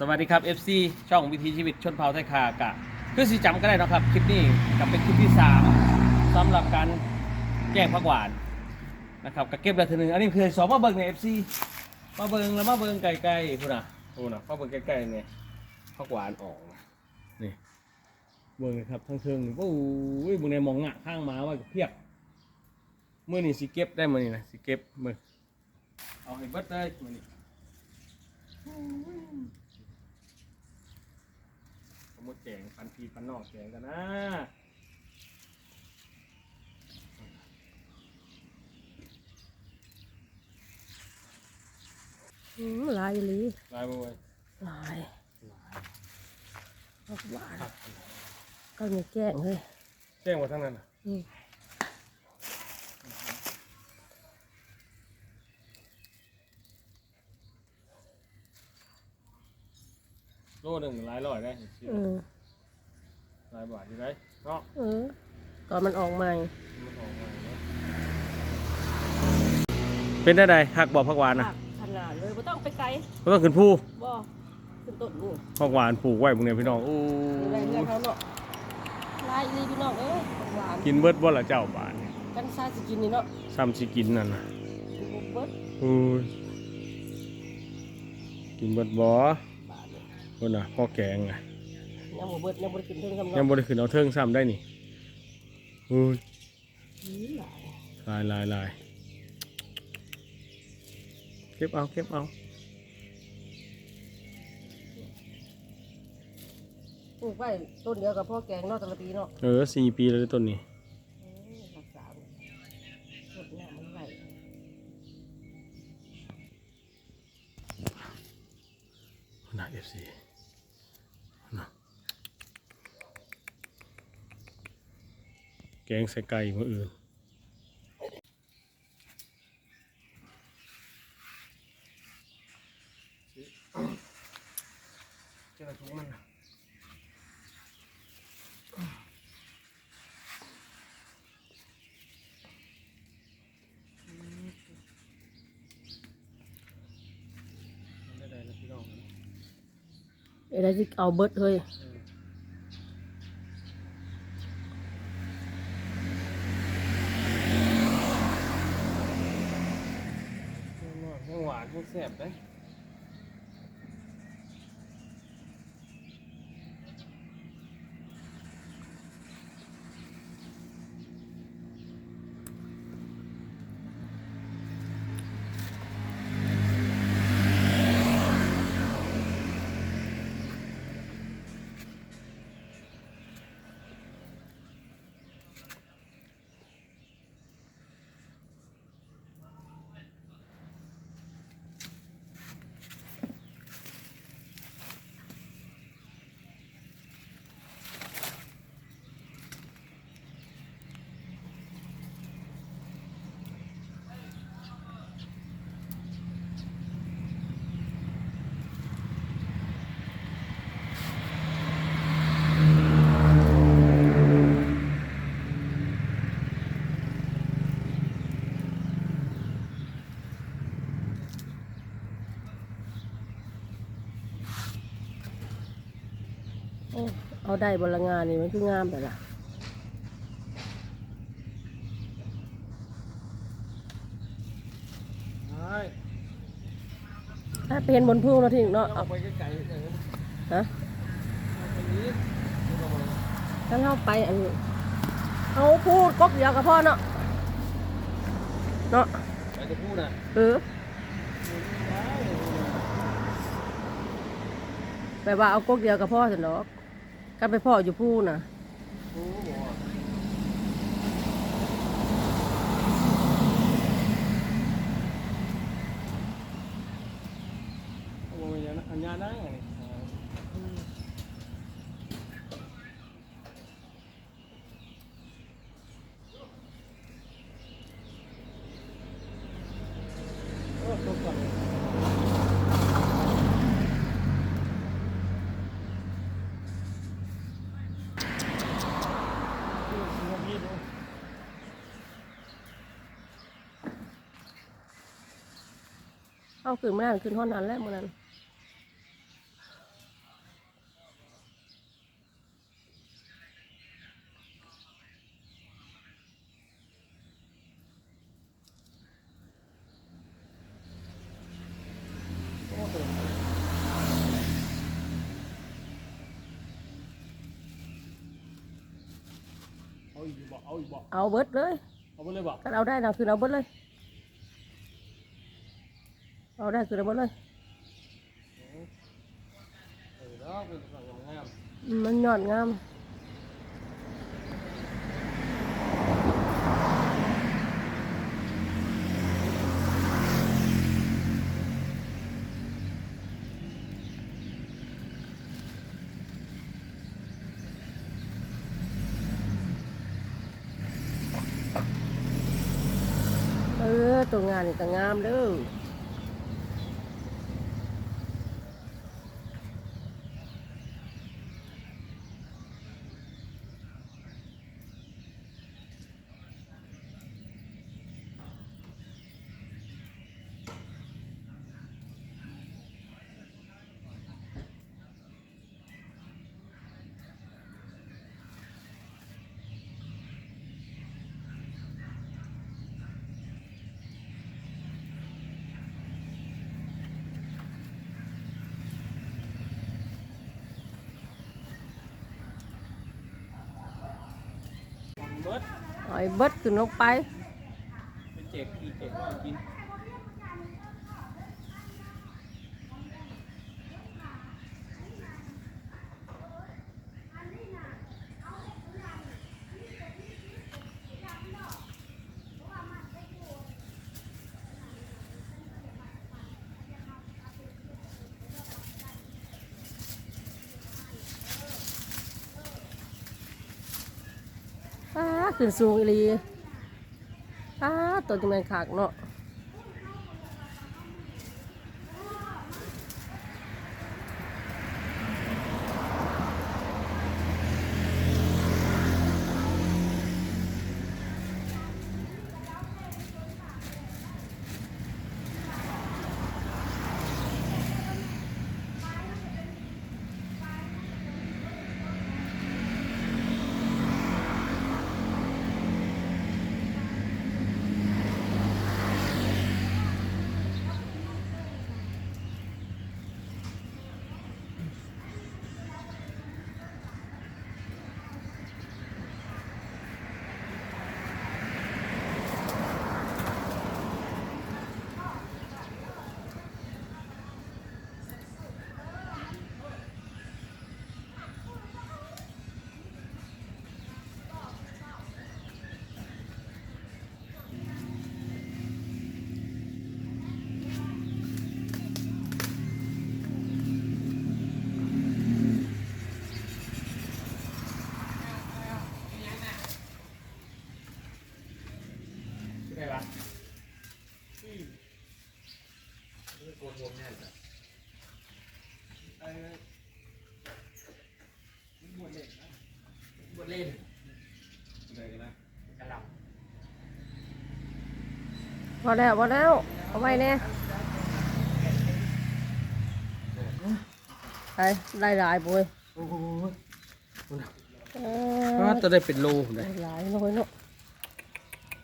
สวัสดีครับ FC ช่องวิถีชีวิตชนเผ่าไทยคากะคือสิจำก็ได้นะครับ คลิปนี้กับเป็นคลิปที่สามสำหรับการแกล้งผักหวานนะครับกับเก็บได้ทีหนึงอันนี้คือสองมาเบิ่งใน FC มาเบิ่งแล้วมาเบิ่งไกลๆพูดนะพูดนะมาเบิ่งใกล้ๆเนี่ยผักหวานออกนะนี่เบิ่งนะครับทั้งเทิงนี่โอ้ยเบิ่งในมองงะข้างมาว้กับเพียบเมื่อนี่สิเก็บได้มื่อนี่นะสิเก็บมือเอาให้เบิดเลยมื่อนี้ มมติแจงพันพีพันนอกแจงกันนะอืมลายลีลายมือไว้หลายผักหวานก็มีแก้งเลยแจ้งมาทั้งนั้นน่ะอืม โลหนึ่งหลายร้อยได้เออหลายบาทอยู่ได้เนาะเออก่อนมันออกใหม่ มันออกมาเนาะเป็นได้ใดหักบอกผักหวานนะผักขนาดเลยไม่ต้องไปไกลก็ต้องขึ้นผู้บ่ขึ้นต้นนี่ผักหวานปลูกไว้พวกเนี้ยพี่น้องโอ้อยู่ในเรือนเขาเนาะหลายอีหลีพี่น้องเอ้ยผักหวานกินเบิดบ่ละเจ้าบาทนี่กันซาสิกินนี่เนาะซ้ำสิกินนั่นน่ะกินบ่เบิด โอ้ยกินเบิดบ่บาทนี่ คนน่ะพ่อแกงอะยังบ่เบิดยังบ่ได้กินเพิ่งทำยังเนาะบ่ได้ขึ้นเอาเทิงซ้ำได้นี่โอ้ยอืมหลายลายลายลายเก็บเอาเก็บเอาปลูกไว้ต้นเดียวกับพ่อแกงเนาะแต่ละปีเนาะเออสี่ปีแล้วต้นนี้อืมรักษาต้นหน้ามันไหลน่าเอฟซีนะ แกงใส่ไก่มืออื่นเจ้าถุงมันนะได้ได้แล้วพี่น้องเอ้ยได้สิเอาเบิดเฮ้ย แห้ง เลยโอ้เอาได้บละงานนี่มันคืองามแต่ละใช่ถ้าไปเห็นบนพุ่งเราะทิ้งเนาะเอาเอาไปไกลๆเลยฮะเอาไปนี้ถ้าเราไปอันนี้เอาพูดก๊กเดียวกับพ่อเนาะเนาะไปจะพูดนะเออแปลว่าเอาก๊กเดียวกับพ่อสินดอก กันไปพ่ออยู่พูน่ะ โอ้โห เาขึ้นมานั่นขึ้นห้องนั้นแล้วเมื่อนั้นเอาอีบอกเลยเอาเบิดเลย เอาไปเลยบอกถ้าเอาได้นะคือเอาเบิดเลย เอาได้คือเอาเบิดเลยเออแล้วเป็นฝั่งงามอืมมันยอดงามเออตัวงานนี่ก็งามเด้อ เบิร์ดเอาไอ้เบิดขึ้นลงไป เป็นเจกอีเจกกิน อ้า ขึ้นสูงอีหลีอ้าตัวจังแมนขากเนาะ ได้ปะ โกนผมเนี่ยจ้ะ เออ บวชเล่นนะบวช เล่นได้กันนะกระหล่พอแล้วพอแล้วเอาไว้แน่ไปไล่หลายบุยโอ้โหเอก็อจะได้เป็นโลเลไล่ยหลายน้อยเนาะ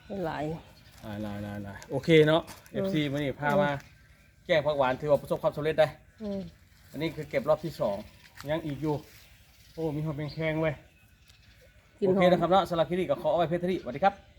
ไล่หลายลายลายลายลายโอเคเนาะ FC มื่อนี้พามาแก้ผักหวานถือว่าประสบความสำเร็จได้อืมอันนี้คือเก็บรอบที่สองยังอีกอยู่ โอ้ มีความเป็นแข็งเว้ย กินโอหเคอม นะครับเนาะสำหรับคลิปนี้ก็ขอเอาไว้เพื่อเท่านี้สวัสดีครับ